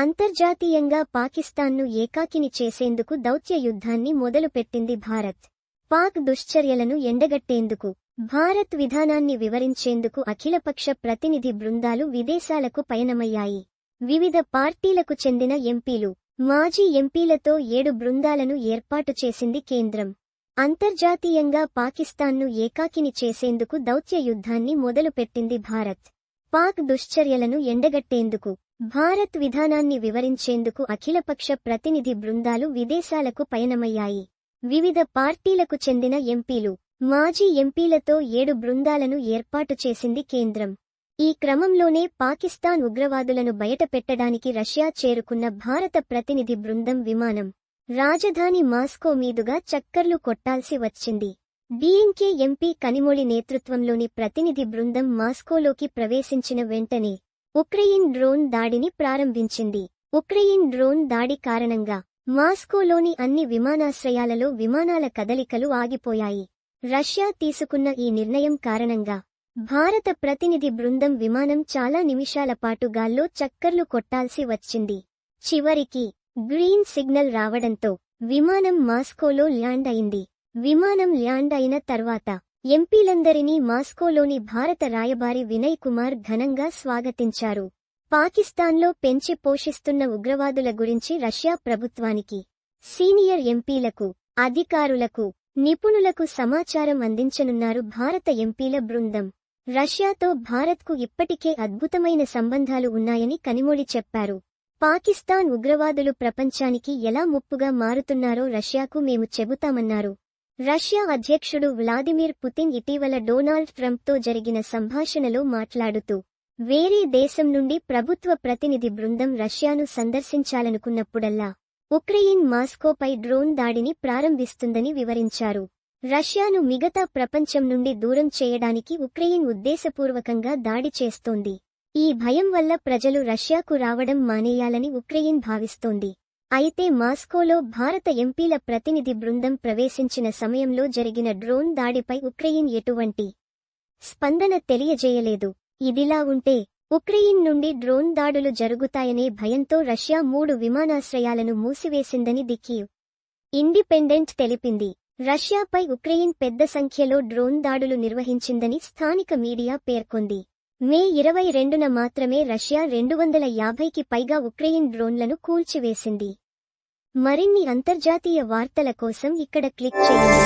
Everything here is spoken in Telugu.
అంతర్జాతీయంగా పాకిస్తాన్ను ఏకాకిని చేసేందుకు దౌత్య యుద్ధాన్ని మొదలుపెట్టింది భారత్. పాక్ దుశ్చర్యలను ఎండగట్టేందుకు భారత్ విధానాన్ని వివరించేందుకు అఖిలపక్ష ప్రతినిధి బృందాలు విదేశాలకు పయనమయ్యాయి. వివిధ పార్టీలకు చెందిన ఎంపీలు మాజీ ఎంపీలతో ఏడు బృందాలను ఏర్పాటు చేసింది కేంద్రం. అంతర్జాతీయంగా పాకిస్తాన్ను ఏకాకిని చేసేందుకు దౌత్య యుద్ధాన్ని మొదలుపెట్టింది భారత్. పాక్ దుశ్చర్యలను ఎండగట్టేందుకు భారత్ విధానాన్ని వివరించేందుకు అఖిలపక్ష ప్రతినిధి బృందాలు విదేశాలకు పయనమయ్యాయి. వివిధ పార్టీలకు చెందిన ఎంపీలు మాజీ ఎంపీలతో ఏడు బృందాలను ఏర్పాటు చేసింది కేంద్రం. ఈ క్రమంలోనే పాకిస్తాన్ ఉగ్రవాదులను బయటపెట్టడానికి రష్యా చేరుకున్న భారత ప్రతినిధి బృందం విమానం రాజధాని మాస్కో మీదుగా చక్కర్లు కొట్టాల్సి వచ్చింది. డీఎంకే ఎంపీ కనిమొళి నేతృత్వంలోని ప్రతినిధి బృందం మాస్కోలోకి ప్రవేశించిన వెంటనే ఉక్రెయిన్ డ్రోన్ దాడిని ప్రారంభించింది. ఉక్రెయిన్ డ్రోన్ దాడి కారణంగా మాస్కోలోని అన్ని విమానాశ్రయాలలో విమానాల కదలికలు ఆగిపోయాయి. రష్యా తీసుకున్న ఈ నిర్ణయం కారణంగా భారత ప్రతినిధి బృందం విమానం చాలా నిమిషాల పాటు గాల్లో చక్కర్లు కొట్టాల్సి వచ్చింది. చివరికి గ్రీన్ సిగ్నల్ రావడంతో విమానం మాస్కోలో ల్యాండ్ అయింది. విమానం ల్యాండ్ అయిన తర్వాత ఎంపీలందరినీ మాస్కోలోని భారత రాయబారి వినయ్ కుమార్ ఘనంగా స్వాగతించారు. పాకిస్తాన్లో పెంచి పోషిస్తున్న ఉగ్రవాదుల గురించి రష్యా ప్రభుత్వానికి సీనియర్ ఎంపీలకు అధికారులకు నిపుణులకు సమాచారం అందించనున్నారు భారత ఎంపీల బృందం. రష్యాతో భారత్కు ఇప్పటికే అద్భుతమైన సంబంధాలు ఉన్నాయని కనిమొడి చెప్పారు. పాకిస్తాన్ ఉగ్రవాదులు ప్రపంచానికి ఎలా ముప్పుగా మారుతున్నారో రష్యాకు మేము చెబుతామన్నారు. రష్యా అధ్యక్షుడు వ్లాదిమిర్ పుతిన్ ఇటీవల డొనాల్డ్ ట్రంప్తో జరిగిన సంభాషణలో మాట్లాడుతూ వేరే దేశం నుండి ప్రభుత్వ ప్రతినిధి బృందం రష్యాను సందర్శించాలనుకున్నప్పుడల్లా ఉక్రెయిన్ మాస్కోపై డ్రోన్ దాడిని ప్రారంభిస్తుందని వివరించారు. రష్యాను మిగతా ప్రపంచం నుండి దూరం చేయడానికి ఉక్రెయిన్ ఉద్దేశపూర్వకంగా దాడి చేస్తోంది. ఈ భయం వల్ల ప్రజలు రష్యాకు రావడం మానేయాలని ఉక్రెయిన్ భావిస్తోంది. అయితే మాస్కోలో భారత ఎంపీల ప్రతినిధి బృందం ప్రవేశించిన సమయంలో జరిగిన డ్రోన్ దాడిపై ఉక్రెయిన్ ఎటువంటి స్పందన తెలియజేయలేదు. ఇదిలా ఉంటే ఉక్రెయిన్ నుండి డ్రోన్ దాడులు జరుగుతాయనే భయంతో రష్యా మూడు విమానాశ్రయాలను మూసివేసిందని దిక్కీవ్ ఇండిపెండెంట్ తెలిపింది. రష్యాపై ఉక్రెయిన్ పెద్ద సంఖ్యలో డ్రోన్ దాడులు నిర్వహించిందని స్థానిక మీడియా పేర్కొంది. మే ఇరవై రెండున మాత్రమే రష్యా రెండు వందల యాభైకి పైగా ఉక్రెయిన్ డ్రోన్లను కూల్చివేసింది. మరిన్ని అంతర్జాతీయ వార్తల కోసం ఇక్కడ క్లిక్ చేయండి.